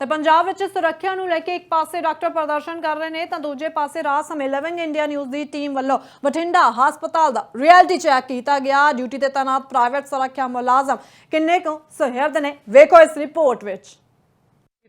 ਤੇ ਪੰਜਾਬ ਵਿੱਚ ਸੁਰੱਖਿਆ ਨੂੰ ਲੈ ਕੇ ਇੱਕ ਪਾਸੇ ਡਾਕਟਰ ਪ੍ਰਦਰਸ਼ਨ ਕਰ ਰਹੇ ਨੇ, ਤਾਂ ਦੂਜੇ ਪਾਸੇ ਰਾਜ ਸਮੇਂ ਲਿਵਿੰਗ ਇੰਡੀਆ ਨਿਊਜ਼ ਦੀ ਟੀਮ ਵੱਲੋਂ ਬਠਿੰਡਾ ਹਸਪਤਾਲ ਦਾ ਰਿਐਲਿਟੀ ਚੈੱਕ ਕੀਤਾ ਗਿਆ। ਡਿਊਟੀ ਤੇ ਤਾਇਨਾਤ ਪ੍ਰਾਈਵੇਟ ਸੁਰੱਖਿਆ ਮੁਲਾਜ਼ਮ ਕਿੰਨੇ ਕੁ ਸੁਹਿਰਦ ਨੇ, ਵੇਖੋ ਇਸ ਰਿਪੋਰਟ ਵਿੱਚ।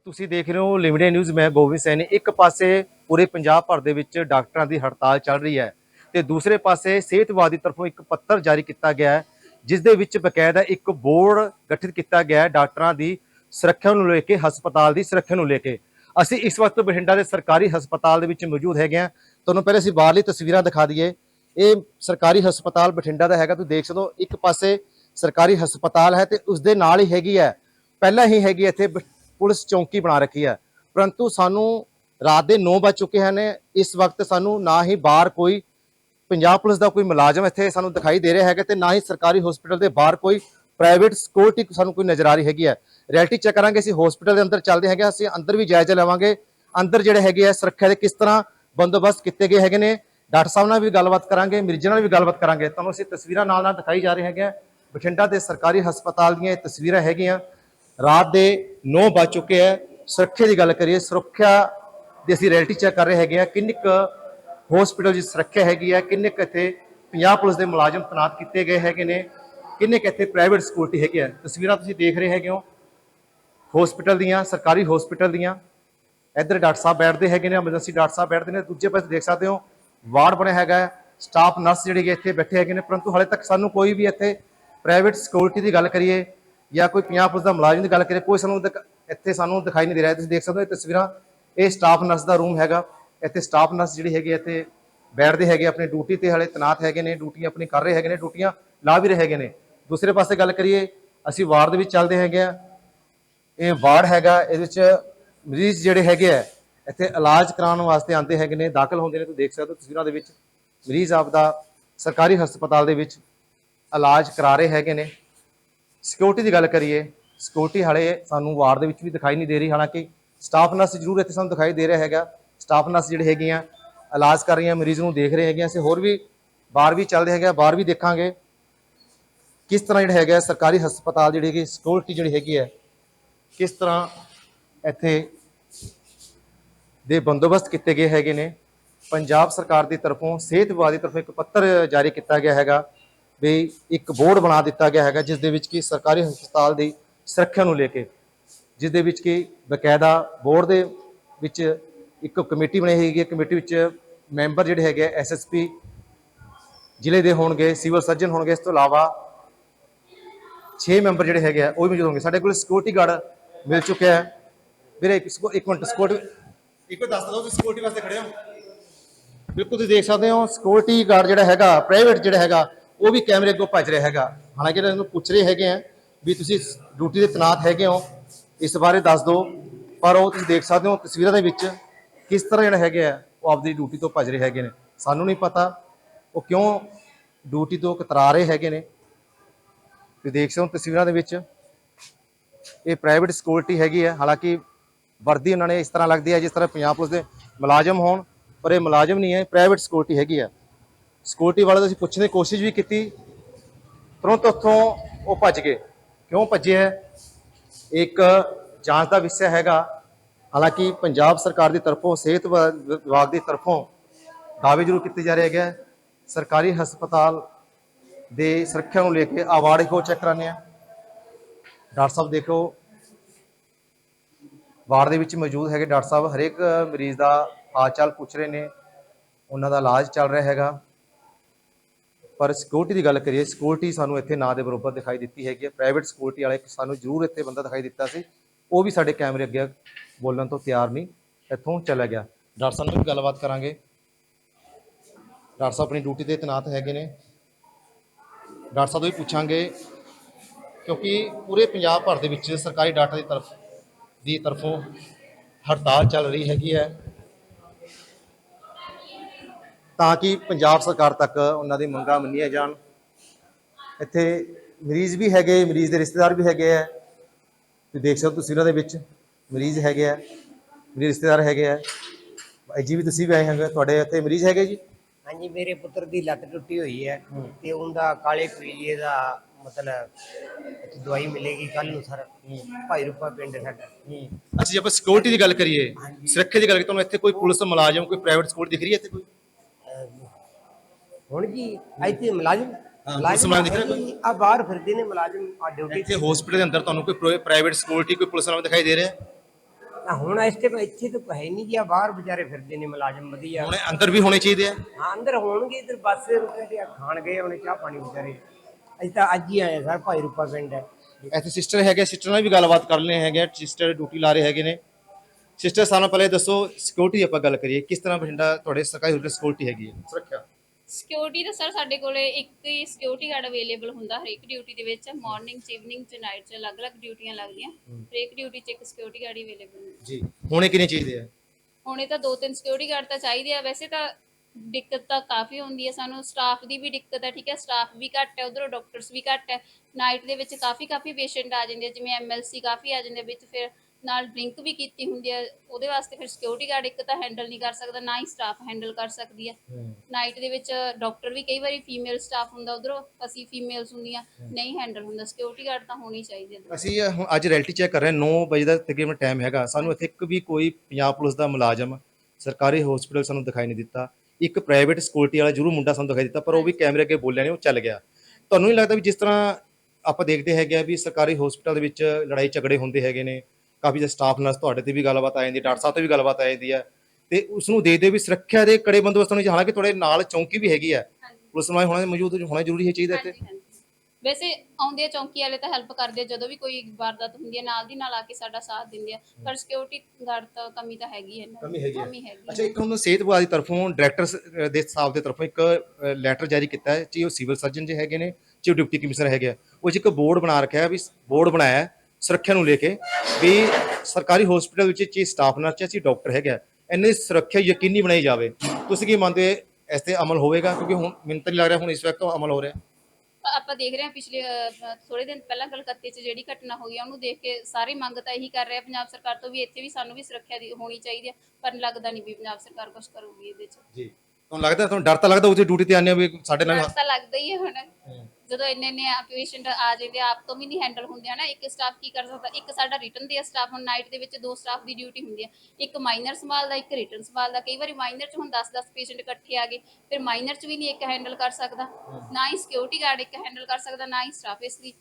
ਤੁਸੀਂ ਦੇਖ ਰਹੇ ਹੋ ਲਿਮਿਟਡ ਨਿਊਜ਼ ਮੈਂ ਗੋਬਿੰਦ ਸੈਣੀ। ਇੱਕ ਪਾਸੇ ਪੂਰੇ ਪੰਜਾਬ ਭਰ ਦੇ ਵਿੱਚ ਡਾਕਟਰਾਂ ਦੀ ਹੜਤਾਲ ਚੱਲ ਰਹੀ ਹੈ ਤੇ ਦੂਸਰੇ ਪਾਸੇ ਸਿਹਤ ਵਿਭਾਗ ਦੀ ਤਰਫੋਂ ਇੱਕ ਪੱਤਰ ਜਾਰੀ ਕੀਤਾ ਗਿਆ ਹੈ, ਜਿਸ ਦੇ ਵਿੱਚ ਬਕਾਇਦਾ ਇੱਕ ਬੋਰਡ ਗਠਿਤ ਕੀਤਾ ਗਿਆ ਹੈ ਡਾਕਟਰਾਂ ਦੀ ਸੁਰੱਖਿਆ ਨੂੰ ਲੈ ਕੇ, ਹਸਪਤਾਲ ਦੀ ਸੁਰੱਖਿਆ ਨੂੰ ਲੈ ਕੇ। ਅਸੀਂ ਇਸ ਵਕਤ ਬਠਿੰਡਾ ਦੇ ਸਰਕਾਰੀ ਹਸਪਤਾਲ ਦੇ ਵਿੱਚ ਮੌਜੂਦ ਹੈਗੇ ਹਾਂ। ਤੁਹਾਨੂੰ ਪਹਿਲੇ ਅਸੀਂ ਬਾਹਰਲੀ ਤਸਵੀਰਾਂ ਦਿਖਾ ਦਈਏ। ਇਹ ਸਰਕਾਰੀ ਹਸਪਤਾਲ ਬਠਿੰਡਾ ਦਾ ਹੈਗਾ। ਤੁਸੀਂ ਦੇਖ ਸਕਦੇ ਹੋ, ਇੱਕ ਪਾਸੇ ਸਰਕਾਰੀ ਹਸਪਤਾਲ ਹੈ ਤੇ ਉਸ ਦੇ ਨਾਲ ਹੀ ਹੈਗੀ ਹੈ। ਪਹਿਲਾਂ ਹੀ ਹੈਗੀ ਇੱਥੇ ਬ- ਪੁਲਿਸ ਚੌਂਕੀ ਬਣਾ ਰੱਖੀ ਹੈ। ਪਰੰਤੂ ਸਾਨੂੰ ਰਾਤ ਦੇ 9 ਵੱਜ ਚੁੱਕੇ ਹਨ। ਇਸ ਵਕਤ ਸਾਨੂੰ ਨਾ ਹੀ ਬਾਹਰ ਕੋਈ ਪੰਜਾਬ ਪੁਲਿਸ ਦਾ ਕੋਈ ਮੁਲਾਜ਼ਮ ਇੱਥੇ ਸਾਨੂੰ ਦਿਖਾਈ ਦੇ ਰਿਹਾ ਹੈਗਾ ਤੇ ਨਾ ਹੀ ਸਰਕਾਰੀ ਹਸਪੀਟਲ ਦੇ ਬਾਹਰ ਕੋਈ ਪ੍ਰਾਈਵੇਟ ਸਿਕਿਉਰਿਟੀ ਸਾਨੂੰ ਕੋਈ ਨਜ਼ਰ ਆ ਰਹੀ ਹੈਗੀ ਹੈ। ਰਿਐਲਿਟੀ ਚੈੱਕ ਕਰਾਂਗੇ ਅਸੀਂ ਹਸਪੀਟਲ ਦੇ ਅੰਦਰ ਚੱਲਦੇ ਹੈਗੇ ਹਾਂ, ਅਸੀਂ ਅੰਦਰ ਵੀ ਜਾਇਜ਼ਾ ਲਵਾਂਗੇ। ਅੰਦਰ ਜਿਹੜੇ ਹੈਗੇ ਆ ਸੁਰੱਖਿਆ ਦੇ ਕਿਸ ਤਰ੍ਹਾਂ ਬੰਦੋਬਸਤ ਕੀਤੇ ਗਏ ਹੈਗੇ ਨੇ ਡਾਕਟਰ ਸਾਹਿਬ ਨਾਲ ਵੀ ਗੱਲਬਾਤ ਕਰਾਂਗੇ ਮਰੀਜ਼ਾਂ ਨਾਲ ਵੀ ਗੱਲਬਾਤ ਕਰਾਂਗੇ। ਤੁਹਾਨੂੰ ਅਸੀਂ ਤਸਵੀਰਾਂ ਨਾਲ ਨਾਲ ਦਿਖਾਈ ਜਾ ਰਹੇ ਹੈਗੇ ਆ ਬਠਿੰਡਾ ਦੇ ਸਰਕਾਰੀ ਹਸਪਤਾਲ ਦੀਆਂ ਇਹ ਤਸਵੀਰਾਂ ਹੈਗੀਆਂ। ਰਾਤ ਦੇ 9 ਵੱਜ ਚੁੱਕੇ ਹੈ। ਸੁਰੱਖਿਆ ਦੀ ਗੱਲ ਕਰੀਏ ਸੁਰੱਖਿਆ ਦੀ ਅਸੀਂ ਰਿਐਲਿਟੀ ਚੈੱਕ ਕਰ ਰਹੇ ਹੈਗੇ ਆ ਕਿੰਨੇ ਕੁ ਹਸਪੀਟਲ ਦੀ ਸੁਰੱਖਿਆ ਹੈਗੀ ਹੈ ਕਿੰਨੇ ਕੁ ਇੱਥੇ ਪੰਜਾਬ ਪੁਲਿਸ ਦੇ ਮੁਲਾਜ਼ਮ ਤੈਨਾਤ ਕੀਤੇ ਗਏ ਹੈਗੇ ਨੇ। ਕਿੰਨੇ ਕੁ ਇੱਥੇ ਪ੍ਰਾਈਵੇਟ ਸਿਕਿਉਰਿਟੀ ਹੈਗੀ ਹੈ ਤਸਵੀਰਾਂ ਤੁਸੀਂ ਦੇਖ ਰਹੇ ਹੈਗੇ ਹੋ। ਹਸਪੀਟਲ ਦੀਆਂ, ਸਰਕਾਰੀ ਹਸਪੀਟਲ ਦੀਆਂ। ਇੱਧਰ ਡਾਕਟਰ ਸਾਹਿਬ ਬੈਠਦੇ ਹੈਗੇ ਨੇ ਐਮਰਜੈਂਸੀ ਡਾਕਟਰ ਸਾਹਿਬ ਬੈਠਦੇ ਨੇ। ਦੂਜੇ ਪਾਸੇ ਦੇਖ ਸਕਦੇ ਹੋ, ਵਾਰਡ ਬਣਿਆ ਹੈਗਾ ਹੈ। ਸਟਾਫ ਨਰਸ ਜਿਹੜੇ ਹੈਗੇ ਇੱਥੇ ਬੈਠੇ ਹੈਗੇ ਨੇ। ਪਰੰਤੂ ਹਾਲੇ ਤੱਕ ਸਾਨੂੰ ਕੋਈ ਵੀ ਇੱਥੇ ਪ੍ਰਾਈਵੇਟ ਸਿਕਿਉਰਿਟੀ ਦੀ ਗੱਲ ਕਰੀਏ ਜਾਂ ਕੋਈ ਪੰਜਾਬ ਪੁਲਿਸ ਦਾ ਮੁਲਾਜ਼ਮ ਦੀ ਗੱਲ ਕਰੀਏ, ਕੋਈ ਸਾਨੂੰ ਦਿਖ- ਇੱਥੇ ਸਾਨੂੰ ਦਿਖਾਈ ਨਹੀਂ ਦੇ ਰਿਹਾ। ਤੁਸੀਂ ਦੇਖ ਸਕਦੇ ਹੋ ਇਹ ਤਸਵੀਰਾਂ। ਇਹ ਸਟਾਫ ਨਰਸ ਦਾ ਰੂਮ ਹੈਗਾ। ਇੱਥੇ ਸਟਾਫ ਨਰਸ ਜਿਹੜੀ ਹੈਗੀ ਹੈ ਇੱਥੇ ਬੈਠਦੇ ਹੈਗੇ ਆਪਣੀ ਡਿਊਟੀ ਤੇ ਹਲੇ ਤੈਨਾਤ ਹੈਗੇ ਨੇ। ਡਿਊਟੀ ਆਪਣੀ ਕਰ ਰਹੇ ਹੈਗੇ ਨੇ। ਡਿਊਟੀਆਂ ਲਾ ਵੀ ਰਹੇ ਹੈਗੇ ਨੇ। ਦੂਸਰੇ ਪਾਸੇ ਗੱਲ ਕਰੀਏ ਅਸੀਂ ਵਾਰਡ ਦੇ ਵਿੱਚ ਚੱਲਦੇ ਹੈਗੇ ਆ। ਇਹ ਵਾਰਡ ਹੈਗਾ ਇਹਦੇ ਵਿੱਚ ਮਰੀਜ਼ ਜਿਹੜੇ ਹੈਗੇ ਆ ਇੱਥੇ ਇਲਾਜ ਕਰਾਉਣ ਵਾਸਤੇ ਆਉਂਦੇ ਹੈਗੇ ਨੇ ਦਾਖਲ ਹੁੰਦੇ ਨੇ ਤੁਸੀਂ ਦੇਖ ਸਕਦੇ ਹੋ ਤਸਵੀਰਾਂ ਦੇ ਵਿੱਚ। ਮਰੀਜ਼ ਆਪਦਾ ਸਰਕਾਰੀ ਹਸਪਤਾਲ ਦੇ ਵਿੱਚ ਇਲਾਜ ਕਰਾ ਰਹੇ ਹੈਗੇ ਨੇ। ਸਿਕਿਉਰਿਟੀ ਦੀ ਗੱਲ ਕਰੀਏ ਸਿਕਿਉਰਿਟੀ ਹਾਲੇ ਸਾਨੂੰ ਵਾਰਡ ਦੇ ਵਿੱਚ ਵੀ ਦਿਖਾਈ ਨਹੀਂ ਦੇ ਰਹੀ ਹਾਲਾਂਕਿ ਸਟਾਫ ਨਰਸ ਜ਼ਰੂਰ ਇੱਥੇ ਸਾਨੂੰ ਦਿਖਾਈ ਦੇ ਰਿਹਾ ਹੈਗਾ। ਸਟਾਫ ਨਰਸ ਜਿਹੜੇ ਹੈਗੀਆਂ ਇਲਾਜ ਕਰ ਰਹੀਆਂ ਮਰੀਜ਼ ਨੂੰ ਦੇਖ ਰਹੇ ਹੈਗੇ ਅਸੀਂ ਹੋਰ ਵੀ ਬਾਹਰ ਵੀ ਚੱਲਦੇ ਹੈਗੇ ਆ, ਬਾਹਰ ਵੀ ਦੇਖਾਂਗੇ। ਕਿਸ ਤਰ੍ਹਾਂ ਜਿਹੜਾ ਹੈਗਾ ਸਰਕਾਰੀ ਹਸਪਤਾਲ ਜਿਹੜੀ ਹੈਗੀ ਸਿਕਿਉਰਿਟੀ ਜਿਹੜੀ ਹੈਗੀ ਹੈ, ਕਿਸ ਤਰ੍ਹਾਂ ਇੱਥੇ ਦੇ ਬੰਦੋਬਸਤ ਕੀਤੇ ਗਏ ਹੈਗੇ ਨੇ? ਪੰਜਾਬ ਸਰਕਾਰ ਦੀ ਤਰਫੋਂ, ਸਿਹਤ ਵਿਭਾਗ ਦੀ ਤਰਫੋਂ ਇੱਕ ਪੱਤਰ ਜਾਰੀ ਕੀਤਾ ਗਿਆ ਹੈਗਾ ਵੀ ਇੱਕ ਬੋਰਡ ਬਣਾ ਦਿੱਤਾ ਗਿਆ ਹੈਗਾ, ਜਿਸ ਦੇ ਵਿੱਚ ਕਿ ਸਰਕਾਰੀ ਹਸਪਤਾਲ ਦੀ ਸੁਰੱਖਿਆ ਨੂੰ ਲੈ ਕੇ, ਜਿਸ ਦੇ ਵਿੱਚ ਕਿ ਬਕਾਇਦਾ ਬੋਰਡ ਦੇ ਵਿੱਚ ਇੱਕ ਕਮੇਟੀ ਬਣਾਈ ਹੈਗੀ ਹੈ। ਕਮੇਟੀ ਵਿੱਚ ਮੈਂਬਰ ਜਿਹੜੇ ਹੈਗੇ ਐਸਐਸਪੀ ਜ਼ਿਲ੍ਹੇ ਦੇ ਹੋਣਗੇ, ਸਿਵਲ ਸਰਜਨ ਹੋਣਗੇ। ਇਸ ਤੋਂ ਇਲਾਵਾ 6 ਮੈਂਬਰ ਜਿਹੜੇ ਹੈਗੇ ਆ ਉਹ ਵੀ ਮੌਜੂਦ ਹੋਣਗੇ। ਸਾਡੇ ਕੋਲ ਸਿਕਿਉਰਿਟੀ ਗਾਰਡ ਮਿਲ ਚੁੱਕਿਆ ਹੈ। ਵੀਰੇ ਇੱਕ ਸਕੋ- ਇੱਕ ਮਿੰਟ ਸਿਕਿਉਰਿਟੀ ਇੱਕੋ ਦੱਸ ਦਿਓ ਕਿ ਸਿਕਿਉਰਿਟੀ ਵਾਸਤੇ ਖੜੇ ਹੋ। ਬਿਲਕੁਲ ਤੁਸੀਂ ਦੇਖ ਸਕਦੇ ਹੋ ਸਿਕਿਉਰਿਟੀ ਗਾਰਡ ਜਿਹੜਾ ਹੈਗਾ ਪ੍ਰਾਈਵੇਟ ਜਿਹੜਾ ਹੈਗਾ ਉਹ ਵੀ ਕੈਮਰੇ ਅੱਗੋਂ ਭੱਜ ਰਿਹਾ ਹੈਗਾ। ਹਾਲਾਂਕਿ ਇਹਨਾਂ ਨੂੰ ਪੁੱਛ ਰਹੇ ਹੈਗੇ ਆ ਵੀ ਤੁਸੀਂ ਡਿਊਟੀ ਦੇ ਤਨਾਤ ਹੈਗੇ ਹੋ ਇਸ ਬਾਰੇ ਦੱਸ ਦਿਓ। ਪਰ ਉਹ ਤੁਸੀਂ ਦੇਖ ਸਕਦੇ ਹੋ ਤਸਵੀਰਾਂ ਦੇ ਵਿੱਚ ਕਿਸ ਤਰ੍ਹਾਂ ਜਿਹੜਾ ਹੈਗੇ ਆ ਉਹ ਆਪਦੀ ਡਿਊਟੀ ਤੋਂ ਭੱਜ ਰਹੇ ਹੈਗੇ ਨੇ। ਸਾਨੂੰ ਨਹੀਂ ਪਤਾ ਉਹ ਕਿਉਂ ਡਿਊਟੀ ਤੋਂ ਕਤਰਾ ਰਹੇ ਹੈਗੇ ਨੇ। ਤੁਸੀਂ ਦੇਖ ਸਕਦੇ ਹੋ ਤਸਵੀਰਾਂ ਦੇ ਵਿੱਚ ਇਹ ਪ੍ਰਾਈਵੇਟ ਸਿਕਿਉਰਿਟੀ ਹੈਗੀ ਹੈ ਹਾਲਾਂਕਿ ਵਰਦੀ ਉਹਨਾਂ ਨੇ ਇਸ ਤਰ੍ਹਾਂ ਲੱਗਦੀ ਹੈ ਜਿਸ ਤਰ੍ਹਾਂ ਪੰਜਾਬ ਪੁਲਿਸ ਦੇ ਮੁਲਾਜ਼ਮ ਹੋਣ, ਪਰ ਇਹ ਮੁਲਾਜ਼ਮ ਨਹੀਂ ਹੈ ਪ੍ਰਾਈਵੇਟ ਸਿਕਿਉਰਿਟੀ ਹੈਗੀ ਹੈ ਸਿਕਿਉਰਿਟੀ ਵਾਲੇ ਤੋਂ ਅਸੀਂ ਪੁੱਛਣ ਦੀ ਕੋਸ਼ਿਸ਼ ਵੀ ਕੀਤੀ, ਤੁਰੰਤ ਉੱਥੋਂ ਉਹ ਭੱਜ ਗਏ। ਕਿਉਂ ਭੱਜੇ ਹੈ? ਇੱਕ ਜਾਂਚ ਦਾ ਵਿਸ਼ਾ ਹੈਗਾ। ਹਾਲਾਂਕਿ ਪੰਜਾਬ ਸਰਕਾਰ ਦੀ ਤਰਫੋਂ, ਸਿਹਤ ਵਿਭਾ- ਵਿਭਾਗ ਦੀ ਤਰਫੋਂ ਦਾਅਵੇ ਜ਼ਰੂਰ ਕੀਤੇ ਜਾ ਰਹੇ ਹੈਗੇ ਹੈ। ਸਰਕਾਰੀ ਹਸਪਤਾਲ ਦੇ ਸੁਰੱਖਿਆ ਨੂੰ ਲੈ ਕੇ ਆਵਾਜ਼ ਕੋ ਚੈੱਕ ਕਰਾਉਂਦੇ ਆ ਡਾਕਟਰ ਸਾਹਿਬ ਦੇਖੋ, ਵਾਰਡ ਦੇ ਵਿੱਚ ਮੌਜੂਦ ਹੈਗੇ ਡਾਕਟਰ ਸਾਹਿਬ, ਹਰੇਕ ਮਰੀਜ਼ ਦਾ ਹਾਲ ਚਾਲ ਪੁੱਛ ਰਹੇ ਨੇ, ਉਹਨਾਂ ਦਾ ਇਲਾਜ ਚੱਲ ਰਿਹਾ ਹੈਗਾ। ਪਰ ਸਿਕਿਉਰਿਟੀ ਦੀ ਗੱਲ ਕਰੀਏ ਸਿਕਿਉਰਿਟੀ ਸਾਨੂੰ ਇੱਥੇ ਨਾ ਦੇ ਬਰੋਬਰ ਦਿਖਾਈ ਦਿੱਤੀ ਹੈਗੀ ਹੈ। ਪ੍ਰਾਈਵੇਟ ਸਿਕਿਉਰਿਟੀ ਵਾਲੇ ਸਾਨੂੰ ਜ਼ਰੂਰ ਇੱਥੇ ਬੰਦਾ ਦਿਖਾਈ ਦਿੱਤਾ ਸੀ। ਉਹ ਵੀ ਸਾਡੇ ਕੈਮਰੇ ਅੱਗੇ ਬੋਲਣ ਤੋਂ ਤਿਆਰ ਨਹੀਂ, ਇੱਥੋਂ ਚਲਾ ਗਿਆ। ਡਾਕਟਰ ਸਾਹਿਬ ਨਾਲ ਵੀ ਗੱਲਬਾਤ ਕਰਾਂਗੇ। ਡਾਕਟਰ ਸਾਹਿਬ ਆਪਣੀ ਡਿਊਟੀ ਤੇ ਤੈਨਾਤ ਹੈਗੇ ਨੇ। ਡਾਕਟਰ ਸਾਹਿਬ ਤੋਂ ਵੀ ਪੁੱਛਾਂਗੇ, ਕਿਉਂਕਿ ਪੂਰੇ ਪੰਜਾਬ ਭਰ ਦੇ ਵਿੱਚ ਸਰਕਾਰੀ ਡਾਕਟਰ ਦੀ ਤਰਫ, ਦੀ ਤਰਫੋਂ ਹੜਤਾਲ ਚੱਲ ਰਹੀ ਹੈਗੀ ਹੈ। ਤਾਂ ਕਿ ਪੰਜਾਬ ਸਰਕਾਰ ਤੱਕ ਉਹਨਾਂ ਦੀ ਮੰਗਾਂ ਮੰਨੀਆਂ ਜਾਣ। ਇੱਥੇ ਮਰੀਜ਼ ਵੀ ਹੈਗੇ, ਮਰੀਜ਼ ਦੇ ਰਿਸ਼ਤੇਦਾਰ ਵੀ ਹੈਗੇ ਆ ਤੁਸੀਂ ਦੇਖ ਸਕਦੇ ਹੋ ਤਸਵੀਰਾਂ ਦੇ ਵਿੱਚ, ਮਰੀਜ਼ ਹੈਗੇ ਆ ਮੇਰੇ ਰਿਸ਼ਤੇਦਾਰ ਹੈਗੇ ਆ ਜੀ ਵੀ ਤੁਸੀਂ ਵੀ ਆਏ ਹੈਗੇ, ਤੁਹਾਡੇ ਇੱਥੇ ਮਰੀਜ਼ ਹੈਗੇ ਜੀ? ਹਾਂਜੀ ਮੇਰੇ ਪੁੱਤਰ ਦੀ ਲੱਤ ਟੁੱਟੀ ਹੋਈ ਹੈ ਤੇ ਉਹਦਾ ਕਾਲੇ ਪੀਲੀਏ ਦਾ ਮਤਲਬ ਦਵਾਈ ਮਿਲੇਗੀ ਕੱਲ ਨੂੰ ਸਰ। ਭਾਈ ਰੂਪਾ ਪਿੰਡ ਸਾਡਾ। ਅੱਛਾ ਜੇ ਆਪਾਂ ਸਿਕਿਉਰਿਟੀ ਦੀ ਗੱਲ ਕਰੀਏ। ਸੁਰੱਖਿਆ ਦੀ ਗੱਲ ਕਰੀਏ ਤੁਹਾਨੂੰ ਇੱਥੇ ਕੋਈ ਪੁਲਿਸ ਮੁਲਾਜ਼ਮ ਕੋਈ ਪ੍ਰਾਈਵੇਟ ਸਕੂਲ ਦਿਖ ਰਹੀ ਹੈ ਇੱਥੇ ਕੋਈ? ਹੁਣ ਜੀ ਇੱਥੇ ਮੁਲਾਜ਼ਮ? ਮੁਲਾਜ਼ਮ ਦਿਖ ਰਿਹਾ? ਆ ਬਾਹਰ ਫਿਰਦੇ ਨੇ ਮੁਲਾਜ਼ਮ ਆ ਡਿਊਟੀ ਇੱਥੇ ਹਸਪੀਟਲ ਦੇ ਅੰਦਰ ਤੁਹਾਨੂੰ ਕੋਈ ਪ੍ਰਾਈਵੇਟ ਸਿਕਿਉਰਿਟੀ ਕੋਈ ਪੁਲਿਸ ਵਾਲਾ ਦਿਖਾਈ ਦੇ ਰਿਹਾ? ਤੇ ਹੁਣ ਇਸ ਟਾਈਮ ਇੱਥੇ ਤਾਂ ਹੈ ਨਹੀਂ ਜੀ ਆ ਬਾਹਰ ਵਿਚਾਰੇ ਫਿਰਦੇ ਨੇ ਮੁਲਾਜ਼ਮ ਵਧੀਆ। ਹੁਣ ਅੰਦਰ ਵੀ ਹੋਣੇ ਚਾਹੀਦੇ ਆ? ਹਾਂ ਅੰਦਰ ਹੋਣਗੇ ਇਧਰ ਬੱਸ ਰੁਕੇ ਤੇ ਖਾਣ ਗਏ ਉਹਨੇ ਚਾਹ ਪਾਣੀ ਵਿਚਾਰੇ। ਅਸੀਂ ਤਾਂ ਅੱਜ ਹੀ ਆਏ ਸਰ ਭਾਈ ਰੂਪਾ ਪਿੰਡ। ਹੈ ਇੱਥੇ ਸਿਸਟਰ ਹੈਗੇ ਸਿਸਟਰ ਨਾਲ ਵੀ ਗੱਲਬਾਤ ਕਰ ਰਹੇ ਹੈਗੇ ਸਿਸਟਰ ਡਿਊਟੀ ਲਾ ਰਹੇ ਹੈਗੇ ਨੇ। ਸਿਸਟਰ ਸਾਨੂੰ ਪਹਿਲੇ ਦੱਸੋ ਸਿਕਿਉਰਿਟੀ ਦੀ ਆਪਾਂ ਗੱਲ ਕਰੀਏ ਕਿਸ ਤਰ੍ਹਾਂ ਬਠਿੰਡਾ ਤੁਹਾਡੇ ਸਰਕਾਰੀ ਹੋਟਲ ਸਿਕਿਉਰਿਟੀ ਹੈਗੀ ਹੈ? ਸੁਰੱਖਿਆ। ਸਿਕਿਉਰਿਟੀ ਦਾ ਸਰ ਸਾਡੇ ਕੋਲੇ ਇੱਕ ਹੀ ਸਿਕਿਉਰਿਟੀ ਗਾਰਡ ਅਵੇਲੇਬਲ ਹੁੰਦਾ ਹਰੇਕ ਡਿਊਟੀ ਦੇ ਵਿੱਚ ਮਾਰਨਿੰਗ ਚ ਇਵਨਿੰਗ ਚ ਨਾਈਟ ਚ ਅਲੱਗ-ਅਲੱਗ ਡਿਊਟੀਆਂ ਲੱਗਦੀਆਂ। ਹਰੇਕ ਡਿਊਟੀ ਚ ਇੱਕ ਸਿਕਿਉਰਿਟੀ ਗਾਰਡ ਅਵੇਲੇਬਲ ਹੁੰਦਾ। ਜੀ। ਹੋਣੇ ਕਿੰਨੇ ਚਾਹੀਦੇ ਆ ਹੁਣ ਤਾਂ ਦੋ ਤਿੰਨ ਸਿਕਿਉਰਿਟੀ ਗਾਰਡ ਤਾਂ ਚਾਹੀਦੇ ਆ। ਵੈਸੇ ਤਾਂ ਦਿੱਕਤ ਤਾਂ ਕਾਫੀ ਹੁੰਦੀ ਹੈ ਸਾਨੂੰ। ਸਟਾਫ ਦੀ ਵੀ ਦਿੱਕਤ ਹੈ ਠੀਕ ਹੈ। ਸਟਾਫ ਵੀ ਘੱਟ ਹੈ ਉਧਰੋਂ ਡਾਕਟਰਸ ਵੀ ਘੱਟ ਹੈ। ਨਾਈਟ ਦੇ ਵਿੱਚ ਕਾਫੀ ਕਾਫੀ ਪੇਸ਼ੈਂਟ ਆ ਜਾਂਦੇ ਆ ਜਿਵੇਂ ਐਮਐਲਸੀ ਕਾਫੀ ਆ ਜਾਂਦੇ ਆ ਵਿੱਚ ਫਿਰ ਨਾਲ ਡਰਿੰਕ ਵੀ ਕੀਤੀ ਹੁੰਦੀ ਹੈ ਉਹਦੇ ਵਾਸਤੇ ਫਿਰ ਸਿਕਿਉਰਿਟੀ ਗਾਰਡ ਇੱਕ ਤਾਂ ਹੈਂਡਲ ਨਹੀਂ ਕਰ ਸਕਦਾ ਨਾ ਹੀ ਸਟਾਫ ਹੈਂਡਲ ਕਰ ਸਕਦੀ ਹੈ। ਨਾਈਟ ਦੇ ਵਿੱਚ ਡਾਕਟਰ ਵੀ ਕਈ ਵਾਰੀ ਫੀਮੇਲ ਸਟਾਫ ਹੁੰਦਾ ਉਧਰੋਂ ਅਸੀਂ ਫੀਮੇਲਸ ਹੁੰਦੀਆਂ ਨਹੀਂ ਹੈਂਡਲ ਹੁੰਦਾ ਸਿਕਿਉਰਿਟੀ ਗਾਰਡ ਤਾਂ ਹੋਣੀ ਚਾਹੀਦੀ ਹੈ ਅਸੀਂ ਹੁਣ ਅੱਜ ਰੈਲਿਟੀ ਚੈੱਕ ਕਰ ਰਹੇ ਹਾਂ 9 ਵਜੇ ਦਾ ਤਕਰੀਬਨ ਟਾਈਮ ਹੈਗਾ ਸਾਨੂੰ ਇੱਥੇ ਇੱਕ ਵੀ ਕੋਈ ਪੰਜਾਬ ਪੁਲਿਸ ਦਾ ਮੁਲਾਜ਼ਮ ਸਰਕਾਰੀ ਹਸਪੀਟਲ ਸਾਨੂੰ ਦਿਖਾਈ ਨਹੀਂ ਦਿੱਤਾ। ਇੱਕ ਪ੍ਰਾਈਵੇਟ ਸਿਕਿਉਰਿਟੀ ਵਾਲਾ ਜ਼ਰੂਰ ਮੁੰਡਾ ਸਾਨੂੰ ਦਿਖਾਈ ਦਿੱਤਾ ਪਰ ਉਹ ਵੀ ਕੈਮਰੇ ਅੱਗੇ ਬੋਲਿਆ ਨਹੀਂ ਉਹ ਚੱਲ ਗਿਆ। ਤੁਹਾਨੂੰ ਨਹੀਂ ਲੱਗਦਾ ਵੀ ਜਿਸ ਤਰ੍ਹਾਂ ਆਪਾਂ ਦੇਖਦੇ ਹੈਗੇ ਆ ਵੀ ਸਰਕਾਰੀ ਹਸਪੀਟਲ ਦੇ ਵਿੱਚ ਲੜਾਈ ਝਗੜੇ ਹੁੰਦੇ ਹੈਗੇ ਨੇ ਕਾਫੀ ਜਿਹਾ ਸਟਾਫ ਨਰਸ ਤੁਹਾਡੇ ਤੇ ਵੀ ਗੱਲਬਾਤ ਆ ਜਾਂਦੀ ਹੈ ਡਾਕਟਰ ਸਾਹਿਬ ਤੇ ਵੀ ਗੱਲਬਾਤ ਆ ਜਾਂਦੀ ਹੈ। ਤੇ ਉਸ ਨੂੰ ਦੇਖਦੇ ਵੀ ਸੁਰੱਖਿਆ ਦੇ ਕੜੇ ਬੰਦੋਬਸਤ ਹੋਣੇ ਹਾਲਾਂਕਿ ਤੁਹਾਡੇ ਨਾਲ ਚੌਂਕੀ ਵੀ ਹੈਗੀ ਹਾਂਜੀ। ਪੁਲਿਸ ਮੁਲਾਜ਼ਮ ਹੋਣਾ ਮੌਜੂਦ ਹੋਣਾ ਜ਼ਰੂਰੀ ਹੈ ਚਾਹੀਦਾ ਇੱਥੇ। ਵੈਸੇ ਆਉਂਦੇ ਆ ਚੌਂਕੀ ਵਾਲੇ ਤਾਂ ਹੈਲਪ ਕਰਦੇ ਜਦੋਂ ਵੀ ਕੋਈ ਵਾਰਦਾਤ ਹੁੰਦੀ ਹੈ ਨਾਲ ਦੀ ਨਾਲ ਆ ਕੇ ਸਾਡਾ ਸਾਥ ਦਿੰਦੇ ਆ। ਪਰ ਸਿਕਿਉਰਿਟੀ ਗਾਰਡ ਤਾਂ ਕਮੀ ਤਾਂ ਹੈਗੀ ਹੈ। ਦੀ। ਕਮੀ ਹੈਗੀ ਹੈ। ਅੱਛਾ ਇੱਕ ਹੁਣ ਸਿਹਤ ਵਿਭਾਗ ਦੀ ਤਰਫੋਂ ਡਾਇਰੈਕਟਰ ਦੇ ਸਾਹਿਬ ਦੇ ਤਰਫੋਂ ਇੱਕ ਲੈਟਰ ਜਾਰੀ ਕੀਤਾ ਹੈ ਜੀ ਉਹ ਸਿਵਲ ਸਰਜਨ ਜੇ ਹੈਗੇ ਨੇ ਜੀ ਉਹ ਡਿਪਟੀ ਕਮਿਸ਼ਨਰ ਹੈਗੇ ਆ। ਉਹ ਇੱਕ ਬੋਰਡ ਬਣਾ ਰੱਖਿਆ ਹੈ ਵੀ ਬੋਰਡ ਬਣਾਇਆ ਹੈ ਸੁਰੱਖਿਆ ਨੂੰ ਲੈ ਕੇ ਵੀ ਸਰਕਾਰੀ ਹਸਪੀਟਲ ਵਿੱਚ ਚੀ ਸਟਾਫ ਨਰਸ ਚਾਹੇ ਡਾਕਟਰ ਹੈਗਾ ਇਹਨਾਂ ਦੀ ਸੁਰੱਖਿਆ ਯਕੀਨੀ ਬਣਾਈ ਜਾਵੇ ਤੁਸੀਂ ਕੀ ਮੰਨਦੇ ਇਸ ਤੇ ਅਮਲ ਹੋਵੇਗਾ? ਕਿਉਂਕਿ ਹੁਣ ਮੈਨੂੰ ਤਾਂ ਨਹੀਂ ਲੱਗ ਰਿਹਾ ਹੁਣ ਇਸ ਵਕਤ ਅਮਲ ਹੋ ਰਿਹਾ। ਆਪਾਂ ਦੇਖ ਰਹੇ ਹਾਂ ਪਿਛਲੇ ਥੋੜੇ ਦਿਨ ਪਹਿਲਾਂ ਕਲਕੱਤੇ 'ਚ ਜਿਹੜੀ ਘਟਨਾ ਹੋਈ ਆ ਉਹਨੂੰ ਦੇਖ ਕੇ ਸਾਰੇ ਮੰਗ ਤਾਂ ਇਹੀ ਕਰ ਰਹੇ ਆ ਪੰਜਾਬ ਸਰਕਾਰ ਤੋਂ ਵੀ ਇੱਥੇ ਵੀ ਸਾਨੂੰ ਵੀ ਸੁਰੱਖਿਆ ਦੀ ਹੋਣੀ ਚਾਹੀਦੀ ਹੈ ਪਰ ਲੱਗਦਾ ਨਹੀਂ ਵੀ ਪੰਜਾਬ ਸਰਕਾਰ ਕੁਝ ਕਰੂਗੀ ਇਹਦੇ 'ਚ। ਜੀ। ਤੁਹਾਨੂੰ ਲੱਗਦਾ ਤੁਹਾਨੂੰ ਡਰ ਤਾਂ ਲੱਗਦਾ ਉਸੇ ਡਿਊਟੀ ਤੇ ਆਨੇ ਵੀ ਸਾਡੇ ਨਾਲ ਡਰ ਤਾਂ ਲੱਗਦਾ ਹੀ ਹੈ ਹੁਣ। ਜਦੋਂ ਇੰਨੇ ਇੰਨੇ ਪੇਸ਼ੈਂਟ ਆ ਜਾਂਦੇ ਆ, ਆਪ ਤੋਂ ਵੀ ਨਹੀਂ ਹੈਂਡਲ ਹੁੰਦੇ ਆ ਇੱਕ ਸਟਾਫ ਕੀ ਕਰ ਸਕਦਾ? ਇੱਕ ਸਾਡਾ ਰਿਟਰਨ ਦੇ ਸਟਾਫ ਹੁਣ ਨਾਈਟ ਦੇ ਵਿੱਚ ਦੋ ਸਟਾਫ ਦੀ ਡਿਊਟੀ ਹੁੰਦੀ ਹੈ ਇੱਕ ਮਾਈਨਰ ਸੰਭਾਲਦਾ ਇੱਕ ਰਿਟਰਨ ਸੰਭਾਲਦਾ ਕਈ ਵਾਰੀ ਮਾਈਨਰ ਚ ਹੁਣ 10-10 ਪੇਸ਼ੈਂਟ ਇਕੱਠੇ ਆ ਗਏ ਫਿਰ ਮਾਈਨਰ ਚ ਵੀ ਨਹੀਂ ਇੱਕ ਹੈਂਡਲ ਕਰ ਸਕਦਾ। ਨਾ ਹੀ ਸਿਕਿਉਰਿਟੀ ਗਾਰਡ ਇੱਕ ਹੈਂਡਲ ਕਰ ਸਕਦਾ ਨਾ ਹੀ ਸਟਾਫ ਇਸ ਦੀ।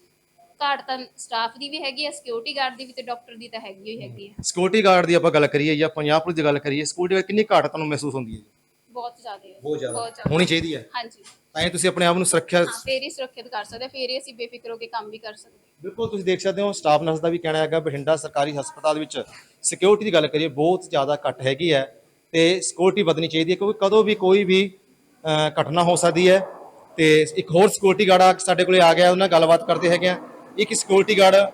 ਘਾਟ ਤਾਂ ਸਟਾਫ ਦੀ ਵੀ ਹੈਗੀ ਹੈ ਸਿਕਿਉਰਿਟੀ ਗਾਰਡ ਦੀ ਵੀ ਤੇ ਡਾਕਟਰ ਦੀ ਤਾਂ ਹੈਗੀ ਹੀ ਹੈਗੀ ਹੈ ਸਿਕਿਉਰਿਟੀ ਗਾਰਡ ਦੀ ਆਪਾਂ ਗੱਲ ਕਰੀਏ ਜਾਂ ਪੰਜਾਬ ਪੁਲਿਸ ਦੀ ਗੱਲ ਕਰੀਏ ਸਿਕਿਉਰਿਟੀ ਗਾਰਡ ਕਿੰਨੀ ਘਾਟ ਤੁਹਾਨੂੰ ਮਹਿਸੂਸ ਹੁੰਦੀ ਹੈ ਬਹੁਤ ਜ਼ਿਆਦਾ ਹੈ। ਬਹੁਤ ਜ਼ਿਆਦਾ। ਹੋਣੀ ਚਾਹੀਦੀ ਹੈ। ਹਾਂਜੀ। ਤਾਂ ਹੀ ਤੁਸੀਂ ਆਪਣੇ ਆਪ ਨੂੰ ਸੁਰੱਖਿਆ ਹਾਂ ਫੇਰ ਹੀ ਸੁਰੱਖਿਅਤ ਕਰ ਸਕਦੇ ਹਾਂ, ਫੇਰ ਹੀ ਅਸੀਂ ਬੇਫਿਕਰ ਹੋ ਕੇ ਕੰਮ ਵੀ ਕਰ ਸਕਦੇ ਹਾਂ। ਬਿਲਕੁਲ ਤੁਸੀਂ ਦੇਖ ਸਕਦੇ ਹੋ ਸਟਾਫ ਨਰਸ ਦਾ ਵੀ ਕਹਿਣਾ ਹੈਗਾ ਬਠਿੰਡਾ ਸਰਕਾਰੀ ਹਸਪਤਾਲ ਵਿੱਚ ਸਿਕਿਉਰਿਟੀ ਦੀ ਗੱਲ ਕਰੀਏ ਬਹੁਤ ਜ਼ਿਆਦਾ ਘੱਟ ਹੈਗੀ ਹੈ ਤੇ ਸਿਕਿਉਰਿਟੀ ਵਧਣੀ ਚਾਹੀਦੀ ਹੈ ਕਿਉਂਕਿ ਕਦੋਂ ਵੀ ਕੋਈ ਵੀ ਅਹ, ਘਟਨਾ ਹੋ ਸਕਦੀ ਹੈ। ਤੇ ਇੱਕ ਹੋਰ ਸਿਕਿਉਰਿਟੀ ਗਾਰਡ ਸਾਡੇ ਕੋਲੇ ਆ ਗਿਆ ਉਹਨਾਂ ਨਾਲ ਗੱਲਬਾਤ ਕਰਦੇ ਹੈਗੇ ਆ। ਇੱਕ ਸਿਕਿਉਰਿਟੀ ਗਾਰਡ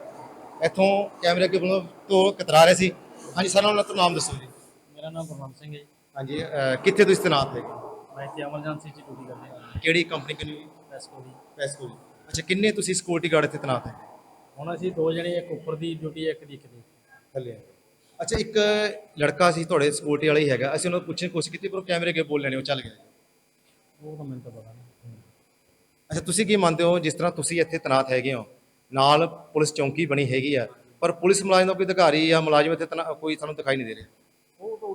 ਇੱਥੋਂ ਕੈਮਰੇ ਅੱਗੇ ਵੱਲੋਂ ਤੋਂ ਕਤਰਾ ਰਹੇ ਸੀ। ਹਾਂਜੀ ਸਰ ਉਹਨਾਂ ਦਾ ਨਾਮ ਦੱਸੋ ਜੀ। ਮੇਰਾ ਨਾਮ ਗੁਰਵੰਤ ਸਿੰਘ ਹੈ ਜੀ। ਹਾਂਜੀ ਅਹ, ਕਿੱਥੇ ਤੁਸੀਂ ਤੈਨਾਤ ਹੈਗੇ? ਮੈਂ ਇੱਥੇ ਐਮਰਜੈਂਸੀ 'ਚ ਡਿਊਟੀ ਕਰਦਾ ਹਾਂ। ਕਿਹੜੀ ਕੰਪਨੀ ਕਿੰਨੀ ਪੈਸਕੋ ਦੀ ਪੈਸਕੋ ਅੱਛਾ ਕਿੰਨੇ ਤੁਸੀਂ ਸਿਕਿਉਰਿਟੀ ਗਾਰਡ ਇੱਥੇ ਤੈਨਾਤ ਹੈਗੇ? ਹੁਣ ਅਸੀਂ ਦੋ ਜਣੇ ਇੱਕ ਉੱਪਰ ਦੀ ਡਿਊਟੀ ਇੱਕ ਦੀ ਇੱਕ ਦੀ। ਥੱਲੇ। ਅੱਛਾ ਇੱਕ ਲੜਕਾ ਸੀ ਤੁਹਾਡੇ ਸਿਕਿਉਰਿਟੀ ਵਾਲਾ ਹੀ ਹੈਗਾ। ਅਸੀਂ ਉਹਨੂੰ ਪੁੱਛਣ ਦੀ ਕੋਸ਼ਿਸ਼ ਕੀਤੀ ਪਰ ਉਹ ਕੈਮਰੇ ਅੱਗੇ ਬੋਲ ਲੈਣੇ ਉਹ ਚੱਲ ਗਿਆ। ਉਹ ਤਾਂ ਮੈਨੂੰ ਤਾਂ ਪਤਾ ਨਹੀਂ। ਅੱਛਾ ਤੁਸੀਂ ਕੀ ਮੰਨਦੇ ਹੋ ਜਿਸ ਤਰ੍ਹਾਂ ਤੁਸੀਂ ਇੱਥੇ ਤੈਨਾਤ ਹੈਗੇ ਹੋ ਨਾਲ ਪੁਲਿਸ ਚੌਂਕੀ ਬਣੀ ਹੈਗੀ ਆ ਪਰ ਪੁਲਿਸ ਮੁਲਾਜ਼ਮ ਦਾ ਕੋਈ ਅਧਿਕਾਰੀ ਜਾਂ ਮੁਲਾਜ਼ਮ ਇੱਥੇ ਤੈਨਾ- ਕੋਈ ਸਾਨੂੰ ਦਿਖਾਈ ਨਹੀਂ ਦੇ ਰਿਹਾ?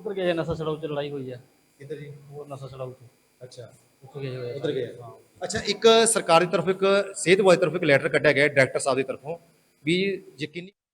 ਉਧਰ ਗਏ ਨਸ਼ਾ ਛਡਾਊ 'ਚ ਲੜਾਈ ਹੋਈ ਹੈ ਕਿੱਧਰ ਜੀ? ਉਹ ਨਸ਼ਾ ਛਡਾਊ 'ਚ। ਅੱਛਾ। ਉੱਥੇ ਗਏ ਹੋਏ ਆ। ਉੱਧਰ ਗਏ ਹਾਂ। ਅੱਛਾ ਇੱਕ ਸਰਕਾਰ ਦੀ ਤਰਫ ਇੱਕ ਸਿਹਤ ਵਿਭਾਗ ਦੀ ਤਰਫ ਇੱਕ ਲੈਟਰ ਕੱਢਿਆ ਗਿਆ ਡਾਇਰੈਕਟਰ ਸਾਹਿਬ ਦੀ ਤਰਫੋਂ ਵੀ ਯਕੀਨੀ